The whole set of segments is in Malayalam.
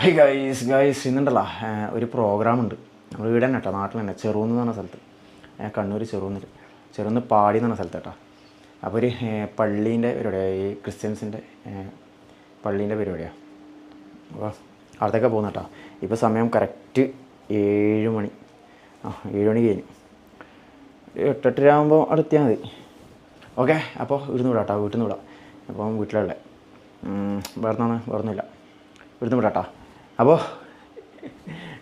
High guys guys ഇന്നുണ്ടല്ലോ. ഒരു പ്രോഗ്രാം ഉണ്ട്. നമ്മൾ വീട് തന്നെ കേട്ടോ നാട്ടിൽ തന്നെ ചെറുന്ന് പറഞ്ഞ സ്ഥലത്ത്. കണ്ണൂർ ചെറുന്നിൽ ചെറുന്ന് പാടി എന്ന് സ്ഥലത്ത് കേട്ടോ. അപ്പോൾ ഒരു പള്ളീന്റെ പരിപാടിയാണ് ഈ ക്രിസ്ത്യൻസിന്റെ പള്ളീന്റെ പരിപാടിയാണ് അപ്പോൾ അവിടത്തേക്കാണ് പോകുന്ന കേട്ടോ. ഇപ്പോൾ സമയം കറക്റ്റ് ഏഴ് മണി. ആ ഏഴ് മണി കഴിഞ്ഞു. എട്ടെട്ടര ആകുമ്പോൾ അടുത്തിയാൽ മതി. ഓക്കെ അപ്പോൾ ഇവിടുന്ന് വിടാം കേട്ടോ. വീട്ടിൽ നിന്ന് വിടാം. അപ്പം വീട്ടിലുള്ള വേറെ നിന്നാണ് വേറെ ഒന്നുമില്ല ഇവിടുന്ന് വിടാം കേട്ടോ. അപ്പോൾ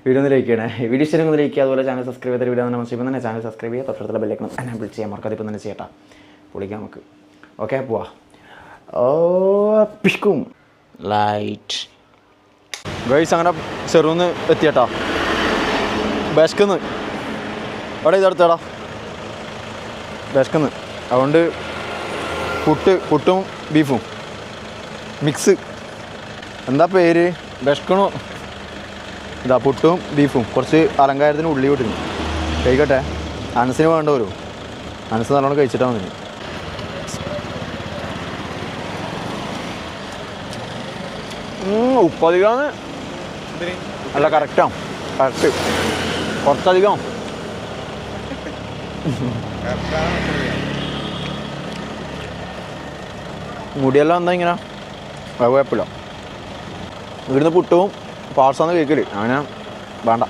വീഡിയോ ഒന്ന് ലൈക്ക് വീഡിയോ ഇഷ്ടം ഒന്ന് ലൈക്ക് ചെയ്യുക. അതുപോലെ ചാനൽ സബ്സ്ക്രൈബ് ചെയ്ത വീഡിയോ നമ്മൾ ചെയ്യുമ്പോൾ തന്നെ ചാനൽ സബ്സ്ക്രൈബ് ചെയ്യുക. തൊട്ടടുത്തുള്ള ബെല്ലേക്കണം എന്നെ വിളിച്ച് ചെയ്യാം. മറക്കാതെ ഇപ്പം തന്നെ ചെയ്യട്ടാ. പൊളിക്കാം നമുക്ക്. ഓക്കെ പോവാ. ഓ ലൈറ്റ് ഗൈസ് അങ്ങനെ ചെറുന്ന് എത്തിയട്ടാ. ബെസ്കുന്ന് അവിടെ ഇതെടുത്തേടാ ബെസ്കുന്ന് അതുകൊണ്ട് പുട്ട് പുട്ടും ബീഫും മിക്സ് എന്താ പേര്? ബെഷ്കണോ ഇതാ പുട്ടും ബീഫും. കുറച്ച് അലങ്കാരത്തിന് ഉള്ളി വിട്ടിരുന്നു കഴിക്കട്ടെ. അനസിന് വേണ്ട വരും അനസ് നല്ലോണം കഴിച്ചിട്ടാണ് വന്നിന് ഉപ്പധികമാണ് അല്ല കറക്റ്റാണ് കറക്റ്റ് കുറച്ചധികം. മുടിയെല്ലാം എന്താ ഇങ്ങനെ. അത് കുഴപ്പമില്ല. ഇവിടുന്ന് പുട്ടും പാർസാന്ന് കേൾക്കൽ അങ്ങനെ വേണ്ട.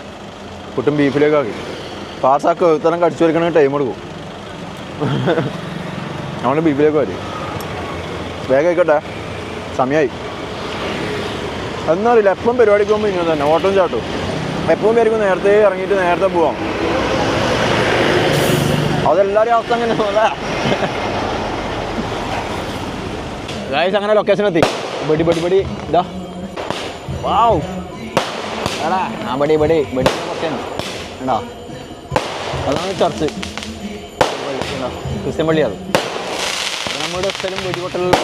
പുട്ടും ബീഫിലേക്ക് ആക്കി പാർസാക്ക് ആ കേത്തരം കടിച്ചു വരക്കണമെങ്കിൽ ടൈം എടുക്കും. നമ്മൾ ബീഫിലേക്ക് വരും. വേഗം ആയിക്കോട്ടെ സമയമായി എന്നറിയില്ല എപ്പം പരിപാടിക്ക് പോകുമ്പോൾ ഇങ്ങനെ തന്നെ. ഓട്ടം ചാട്ടും. എപ്പം പേരിക്കും നേരത്തെ ഇറങ്ങിയിട്ട് നേരത്തെ പോവാം. അതെല്ലാവരും അവസ്ഥ അങ്ങനെ ഗായ്സ് അങ്ങനെ ലൊക്കേഷൻ എത്തി. ബടി ബടി ബടി ഇതാ. വാവ് എടാ ആ ബടി ബടി ബടി കുറച്ചാണ് ഉണ്ടോ അതാണ് ചർച്ച്? ക്രിസ്ത്യൻ പള്ളി അത്. നമ്മുടെ സ്ഥലം വെടിപൊട്ടലുള്ള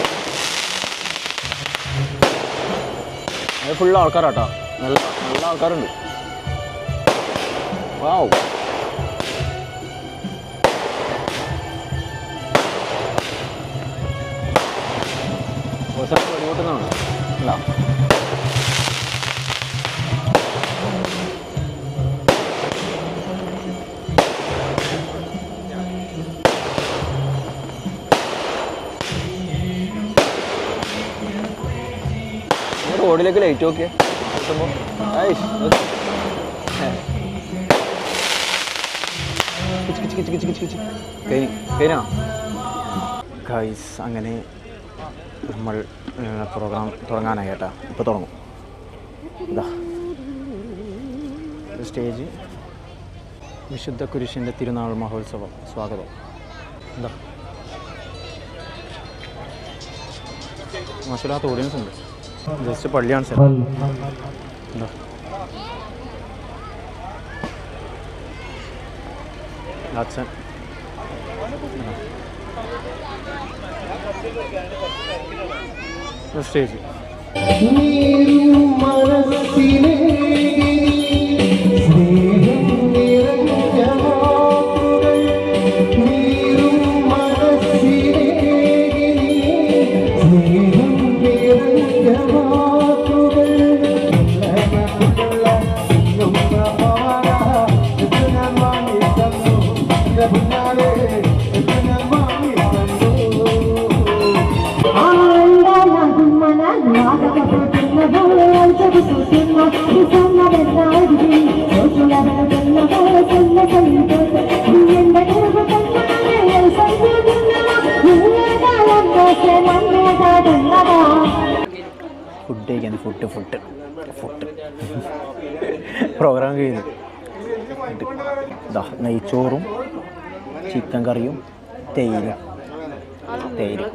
അത് ഫുള്ള് ആൾക്കാരാട്ടോ. നല്ല നല്ല ആൾക്കാരുണ്ട്. വാവ് വെടിപൊട്ടുന്നതാണ്. ഉണ്ടോ റോഡിലേക്ക് ലൈറ്റ് നോക്കിയ. അങ്ങനെ നമ്മൾ പ്രോഗ്രാം തുടങ്ങാനായി കേട്ടാ. ഇപ്പോൾ തുടങ്ങും. സ്റ്റേജ് വിശുദ്ധ കുരിശിന്റെ തിരുനാൾ മഹോത്സവം. സ്വാഗതം. എന്താ മാഷിലാത്ത ഓഡിയൻസ് ഉണ്ട്. ജസ്റ്റ് പള്ളിയാണ് സാർ എന്താ അച്ഛൻ സ്റ്റേജ് ഫുഡ് കഴിക്കാൻ ഫുഡ് ഫുഡ് ഫുഡ് പ്രോഗ്രാം കഴിഞ്ഞു ഇതാ നെയ്ച്ചോറും ചിക്കൻ കറിയും തേയിലും. തേയിലും.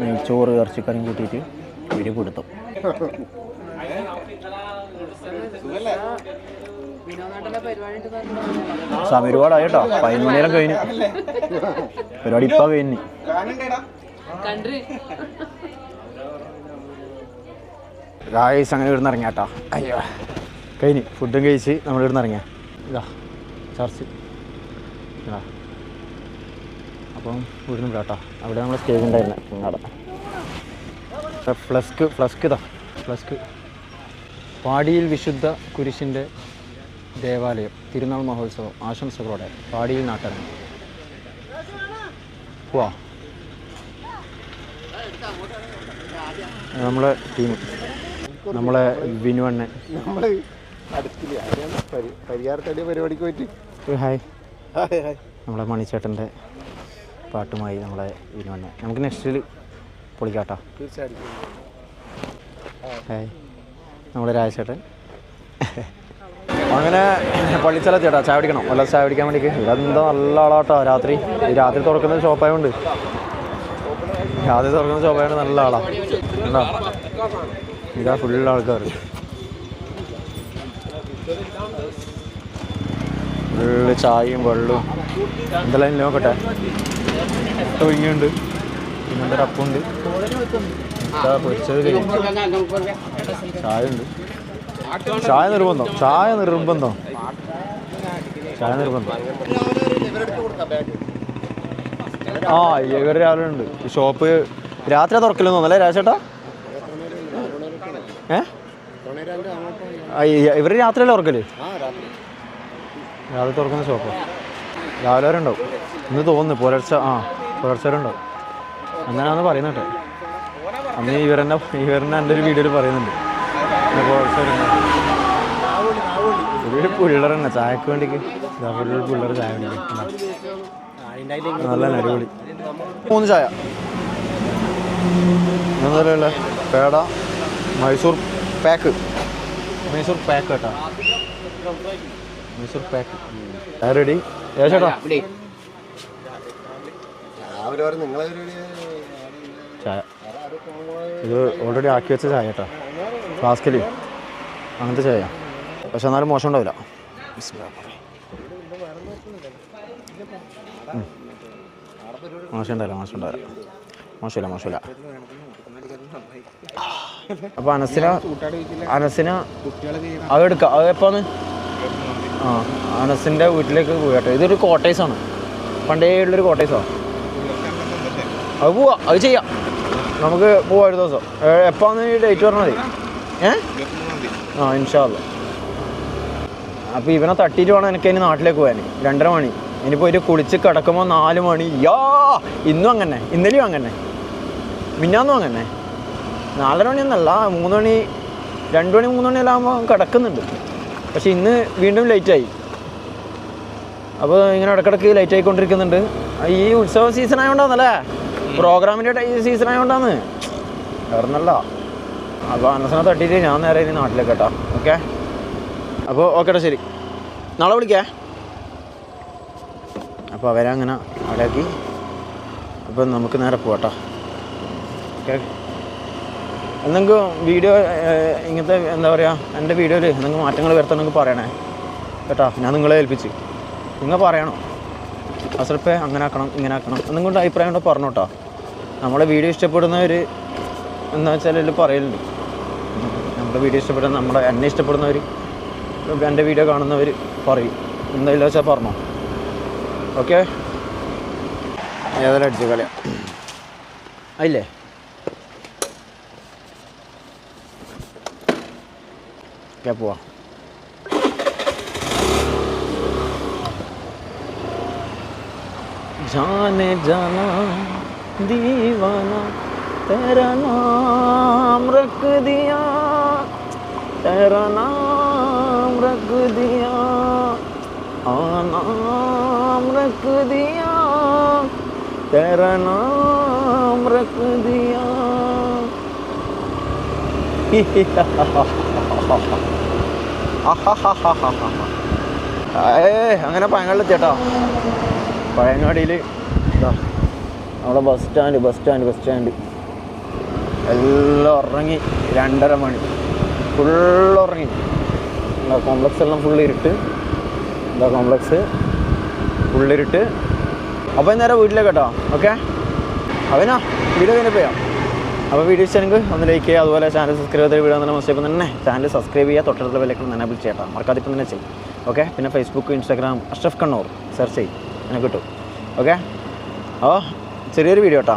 നെയ്ച്ചോറ് ഇറച്ചിക്കറിയും കൂട്ടിയിട്ട് ഇവർ കൊടുത്തു. സമയം ഒരുപാടായി കേട്ടോ. പതിനൊന്ന് നേരം കഴിഞ്ഞു. പരിപാടി ഇപ്പൊ കഴിഞ്ഞു. ഗായസ് അങ്ങനെ ഇവിടുന്ന് ഇറങ്ങിയ കേട്ടോ. അയ്യോ. കഴിഞ്ഞ്. ഫുഡും കഴിച്ച് നമ്മൾ ഇവിടുന്ന് ഇറങ്ങിയ ഇതാ ചർച്ച്. ഇതാ. അപ്പം ഇവിടുന്ന് വിടാട്ടോ അവിടെ നമ്മൾ സ്റ്റേജ് ഉണ്ടായിരുന്നു. അവിടെ. ഫ്ലസ്ക് ഫ്ലസ്ക് ഇതാ. ഫ്ലസ്ക്. പാടിയിൽ വിശുദ്ധ കുരിശിന്റെ ദേവാലയം തിരുനാൾ മഹോത്സവം ആശംസകളോടെ പാടിയിൽ നാട്ടരം പോവാ നമ്മളെ ടീം നമ്മളെ വിനുവണ്ണൻ നമ്മൾ അടുത്തില്ല പരിഹാരത്തടിയ പരിപാടിക്ക് പറ്റി ഹായ്. Hi hi. നമ്മളെ മണിച്ചേട്ടന്റെ പാട്ടുമായി നമ്മളെ വിനുവണ്ണൻ നമുക്ക് നെക്സ്റ്റിൽ പൊളിക്കാട്ടോ. തീർച്ചയായിട്ടും. ഹായ്. നമ്മുടെ രാജചേട്ടൻ അങ്ങനെ പള്ളിസ്ഥലത്ത് ചേട്ടാ ചായ പിടിക്കണം വല്ല ചായ പിടിക്കാൻ വേണ്ടിക്ക്? ഇവിടെ എന്താ നല്ല ആളാട്ടോ രാത്രി ഈ രാത്രി തുറക്കുന്ന ഷോപ്പായതുകൊണ്ട് രാത്രി തുറക്കുന്ന ഷോപ്പായതുകൊണ്ട് നല്ല ആളാ. കണ്ടോ? ഇതാ ഫുൾ ആൾക്കാർ ഫുള്ള് ചായയും വെള്ളവും. എന്തെല്ലാം നോക്കട്ടെ? ഒഴിഞ്ഞുണ്ട് പിന്നെ എന്തൊരു അപ്പുണ്ട്. പൊരിച്ചത് കഴിഞ്ഞു. ചായ ഉണ്ട്. ചായ നിർബന്ധം ചായ നിർബന്ധം. ചായ നിർബന്ധം. ആ ഇവർ രാവിലെ ഉണ്ട്. ഷോപ്പ് രാത്രി തുറക്കില്ലെന്ന് തോന്നല്ലേ രാജേട്ടാ? ഏ? ഇവർ രാത്രിയല്ലേ തുറക്കൽ? രാവിലെ തുറക്കുന്ന ഷോപ്പ് രാവിലെ വരെ ഉണ്ടാവും ഇന്ന് തോന്നുന്നു പുലർച്ച ആ പുലർച്ചവരെ ഉണ്ടാവും അങ്ങനെയാണെന്ന് പറയുന്നുണ്ട്. അന്ന് ഇവരെന്നെ ഇവരെന്നെ എന്റെ ഒരു വീഡിയോയിൽ പറയുന്നുണ്ട്. പിള്ളേർ തന്നെ ചായക്ക് വേണ്ടിക്ക്. ഫുള്ള് പിള്ളേർ ചായ നല്ല അടിപൊളി. മൂന്ന് ചായ. എന്നല്ലേ പേട മൈസൂർ പാക്ക്. മൈസൂർ പാക്ക് കേട്ടോ. മൈസൂർ പാക്ക്. റെഡി? പരിപാടി ചായ ഇത് ഓൾറെഡി ആക്കി വെച്ച ചായ കേട്ടോ ഫ്ലാസ്കിൽ അങ്ങനത്തെ ചായ. പക്ഷെ എന്നാലും മോശം ഉണ്ടാവില്ല. മോശം ഉണ്ടാവില്ല മോശം ഉണ്ടാവില്ല മോശമില്ല മോശമില്ല. അപ്പോൾ അനസിന അനസിന അത് എടുക്കാം. അത് എപ്പോന്ന്? ആ അനസിന്റെ വീട്ടിലേക്ക് പോയി കേട്ടോ. ഇതൊരു കോട്ടേഴ്സ് ആണ് പണ്ടേ ഉള്ളൊരു കോട്ടേഴ്സാണ് അത് പോവാ. അത് ചെയ്യാം. നമുക്ക് പോവാം ഒരു ദിവസം. എപ്പോന്ന് ഡേറ്റ് പറഞ്ഞാൽ മതി. ഏ? ആ ഇൻഷാല്ല അപ്പോൾ ഇവനെ തട്ടിയിട്ട് വേണം എനിക്ക് ഇനി നാട്ടിലേക്ക് പോകാൻ രണ്ടര മണി. ഇനി ഒരു കുളിച്ച് കിടക്കുമ്പോൾ നാല് മണി. യാ! ഇന്നും അങ്ങനെ. ഇന്നലെയും അങ്ങനെ. മിന്നാന്നും അങ്ങനെ. നാലര മണിയൊന്നല്ല മൂന്ന് മണി രണ്ട് മണി മൂന്ന് മണി എല്ലാം ആകുമ്പോൾ കിടക്കുന്നുണ്ട്. പക്ഷെ ഇന്ന് വീണ്ടും ലേറ്റായി. അപ്പോൾ ഇങ്ങനെ ഇടക്കിടക്ക് ലേറ്റ് ആയിക്കൊണ്ടിരിക്കുന്നുണ്ട്. ഈ ഉത്സവ സീസൺ ആയതുകൊണ്ടാന്നല്ലേ പ്രോഗ്രാമിന്റെ സീസൺ സീസൺ ആയതുകൊണ്ടാണ് വേറൊന്നല്ല അപ്പോൾ അന്നസനെ തട്ടിയിട്ട് ഞാൻ നേരെ ഇനി നാട്ടിലേക്ക് കേട്ടോ. ഓക്കെ അപ്പോൾ ഓക്കേട്ടാ ശരി. നാളെ വിളിക്കേ? അപ്പോൾ അവരങ്ങനെ അവിടെയാക്കി അപ്പോൾ നമുക്ക് നേരെ പോകട്ടോ ഓക്കെ എന്തെങ്കിലും വീഡിയോ ഇങ്ങനത്തെ എന്താ പറയുക എന്റെ വീഡിയോയിൽ എന്തെങ്കിലും മാറ്റങ്ങൾ വരുത്തണമെങ്കിൽ പറയണേ. കേട്ടോ ഞാൻ നിങ്ങളെ ഏൽപ്പിച്ച്. നിങ്ങൾ പറയണം. അസർപ്പേ അങ്ങനെ ആക്കണം ഇങ്ങനെ ആക്കണം. എന്തെങ്കിലും അഭിപ്രായം ഉണ്ടോ പറഞ്ഞു കേട്ടോ നമ്മളെ വീഡിയോ ഇഷ്ടപ്പെടുന്നവർ എന്താ വെച്ചാൽ ഇതിൽ പറയലുണ്ട് നമ്മുടെ വീഡിയോ ഇഷ്ടപ്പെടുന്ന നമ്മുടെ എന്നെ ഇഷ്ടപ്പെടുന്നവർ എൻ്റെ വീഡിയോ കാണുന്നവർ പറയും എന്തായാലും വെച്ചാൽ പറഞ്ഞോ ഓക്കെ ഏതായാലും അടിച്ചു കളിയാ അതില്ലേ ഓക്കെ പോവാ जाने जाना दीवाना तेरा नाम रख दिया तेरा नाम रख दिया आ नाम रख दिया तेरा नाम रख दिया ഏ അങ്ങനെ പയങ്ങളിലെത്തിയട്ടോ പഴയങ്ങാടിയിൽ ഇതാ നമ്മുടെ bus stand bus stand bus stand എല്ലാം ഉറങ്ങി രണ്ടര മണി. ഫുൾ ഉറങ്ങി എന്താ കോംപ്ലക്സ് എല്ലാം ഫുള്ള് ഇരുട്ട്. എന്താ കോംപ്ലക്സ് ഫുള്ളിരുട്ട് അപ്പോൾ നേരെ വീട്ടിലേക്ക് കേട്ടോ. ഓക്കെ അവനാ വീഡിയോ കഴിഞ്ഞ് പോയാം അപ്പോൾ വീഡിയോ ഇഷ്ടമെങ്കിൽ ഒന്ന് ലൈക്ക് ചെയ്യുക. അതുപോലെ ചാനൽ സബ്സ്ക്രൈബ് ചെയ്ത് തന്നെ മനസ്സിലാക്കും തന്നെ ചാനൽ സബ്സ്ക്രൈബ് ചെയ്യുക. തൊട്ടടുത്ത വിലക്കണം തന്നെ വിളിച്ച് ചേട്ടാ മറക്കാതെ ഇപ്പം തന്നെ ചെയ്യും. ഓക്കെ പിന്നെ Facebook Instagram Ashraf Kannur search ചെയ്യും. അങ്ങനെ കിട്ടും. ഓക്കെ ഓ ചെറിയൊരു വീഡിയോ കേട്ടോ.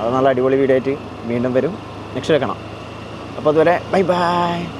അത് നല്ല അടിപൊളി വീഡിയോ ആയിട്ട് വീണ്ടും വരും. നെക്സ്റ്റ് കാണാം. അപ്പോൾ അതുവരെ ബൈ ബൈ.